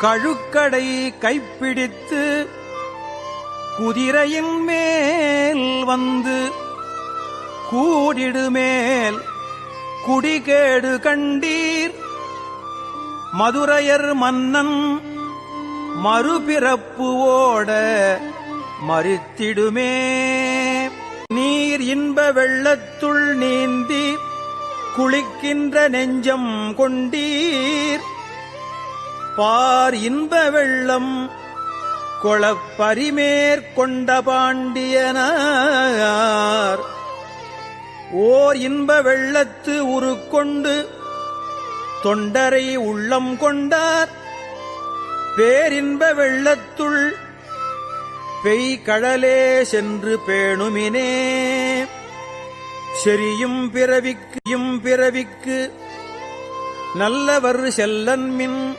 கழுக்கடை கைப்பிடித்து குதிரையின் மேல் வந்து கூடிடுமேல் குடிகேடு கண்டீர். மதுரையர் மன்னன் மறுபிறப்பு ஓட மறித்திடுமே. நீர் இன்ப வெள்ளத்துள் நீந்தி குளிக்கின்ற நெஞ்சம் கொண்டீர். பார் இன்ப வெள்ளம் கொளப்பரிமேற்கொண்ட பாண்டியனார். ஓர் இன்ப வெள்ளத்து உருக்கொண்டு தொண்டரை உள்ளம் கொண்டார். பேரின்ப வெள்ளத்துள் பெய்கடலே சென்று பேணுமினே. செரியும் பிறவிக்கு பிறவிக்கு நல்லவர் செல்லன்மின்